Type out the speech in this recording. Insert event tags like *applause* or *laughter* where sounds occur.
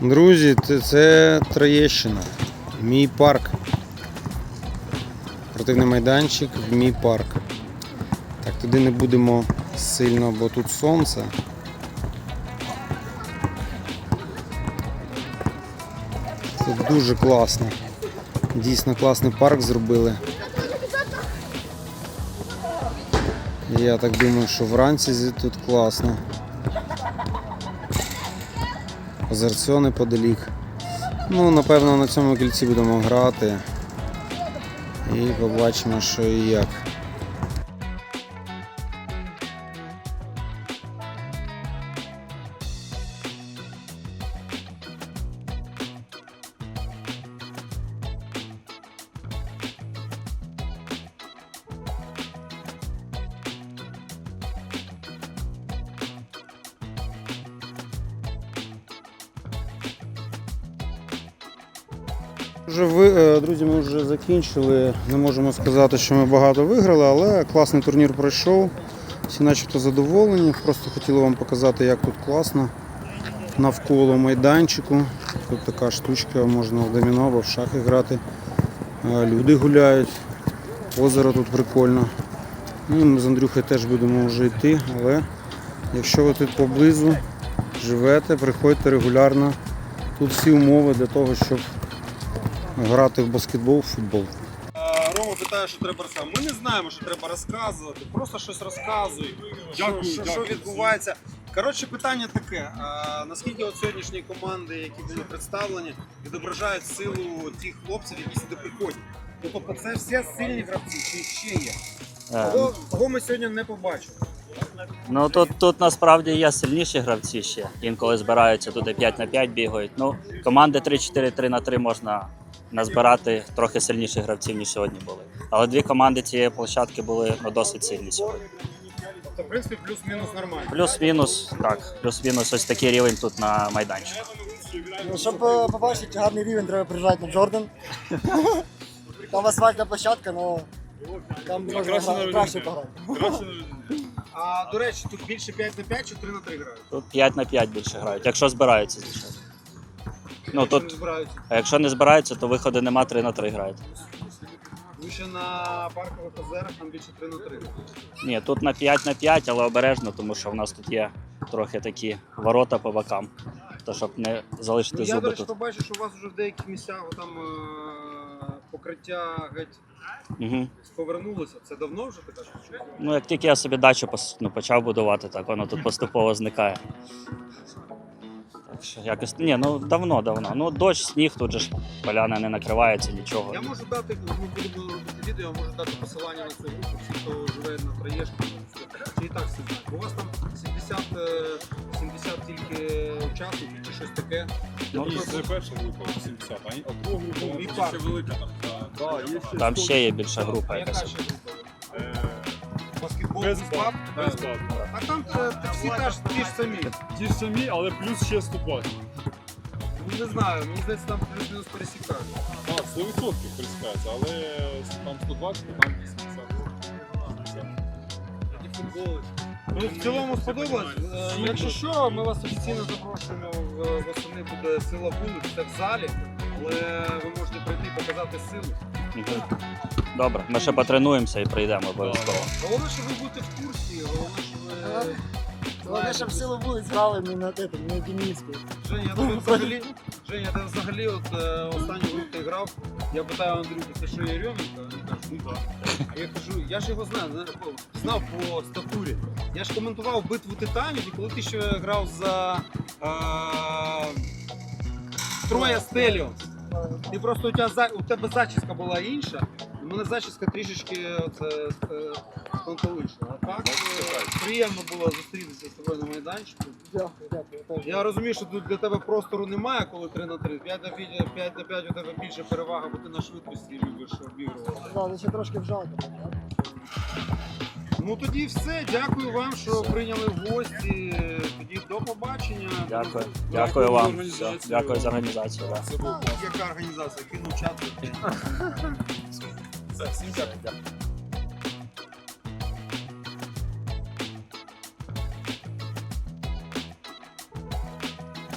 Друзі, це- Троєщина. Мій парк. Спортивний майданчик в мій парк. Так, туди не будемо сильно, бо тут сонце. Це дуже класно. Дійсно класний парк зробили. Я так думаю, що вранці тут класно. Озерцьо неподалік. Ну, напевно, на цьому кільці будемо грати. І побачимо, що і як. Вже ви, е, друзі, ми вже закінчили. Не можемо сказати, що ми багато виграли, але класний турнір пройшов. Всі начебто задоволені. Просто хотіли вам показати, як тут класно. Навколо майданчику. Тут така штучка, можна в доміно або в шахи грати. Е, Люди гуляють. Озеро тут прикольно. Ну, ми з Андрюхою теж будемо вже йти, але якщо ви тут поблизу живете, приходьте регулярно. Тут всі умови для того, щоб грати в баскетбол, в футбол. Рома питає, що треба розказувати. Ми не знаємо, що треба розказувати. Просто щось розказуй. Дякую, що, що, що відбувається. Коротше, питання таке: а, наскільки от сьогоднішні команди, які були представлені, відображають силу тих хлопців, які сюди приходять? Тобто це всі сильні гравці, чи ще є. Е, Кого, кого ми сьогодні не побачили? Ну тут, тут насправді є сильніші гравці ще. Інколи збираються туди 5 на 5 бігають. Ну, команди 3-4-3 на 3 можна назбирати трохи сильніших гравців, ніж сьогодні були. Але дві команди цієї площадки були ну, досить сильні сьогодні. Тобто, в принципі, плюс-мінус нормально. Плюс-мінус, так, плюс-мінус ось такий рівень тут на майданчику. Ну, Щоб е, побачити гарний рівень, треба приїжджати на Джордан. *laughs* Там асфальтна площадка, але там можна краще гра- краще пограти. А до речі, тут більше 5 на 5 чи 3 на 3 грають? Тут 5 на 5 більше грають, якщо збираються, звичайно. Ну Якщо не тут, збираються. а якщо не збираються, то виходу нема 3 на 3 грають. Ви ще на паркових озерах там більше 3 на 3. Ні, тут на 5 на 5, але обережно, тому що в нас тут є трохи такі ворота по бокам. То щоб не залишити Ну, я, до речі, тут. побачив, що у вас вже в деяких місцях там е, покриття геть Угу. повернулося. Це давно вже така штука? Ну, як тільки я собі дачу пос- ну, почав будувати, так воно тут поступово зникає. Якось. Ні, ну давно, давно. Ну, дощ, сніг, тут же ж поляна не накривається, нічого. Я можу дати, ми будемо робити відео, я можу дати посилання на цю групу, всі, хто живе на Троєшку, чи і так всі знають. У вас там 70, е, 70 тільки учасників чи щось таке. Ну, І це перша група 80, а а друга група Ну, вона і парк. ще велика там. Ще Там ще є більша А група яка якась. ще група? Е, Баскетбол, Без баб, без баб. А там е, всі теж ті ж самі. Ті ж самі, але плюс ще 120. Ну, Не знаю, мені здається, там плюс-мінус пересікають. А, 100% пересікається, але там 120, там 80. 80. Футболи. Ну, в цілому сподобалось. Е, Якщо що, ми вас офіційно запрошуємо в восени буде сила вулиць, це в залі, але ви можете прийти і показати силу. Добре, ми ще потренуємося і прийдемо обов'язково. Головне, щоб ви будете в курсі, головне, щоб ви. Головне, щоб силу вулиць грали не на этом, не на Дімінську. Женя, я взагалі, Женя, я взагалі от е, останню гру ти грав, я питаю Андрюху, це що Єрьоменко? Він каже, ну так. А я кажу, я ж його знаю, знаю, по- знав по статурі. Я ж коментував битву титанів, і коли ти ще грав за е, Троя Стеліонс. Ти просто у тебе, у тебе зачіска була інша, у мене зачіска трішечки оце, е. А так е, приємно було зустрітися з тобою на майданчику. Дякую, дякую. теж. Я розумію, що тут для тебе простору немає, коли 3 на 3. 5 на 5, 5 на 5 у тебе більше перевага, бо ти на швидкості любиш обігрувати. Да, ще трошки вжалко. Ну тоді все. Дякую вам, що прийняли в гості. Тоді до побачення. Дякую. Дякую вам. організацію. Дякую за організацію. Да. Це був Яка організація? Кинув чат. Все, всім дякую.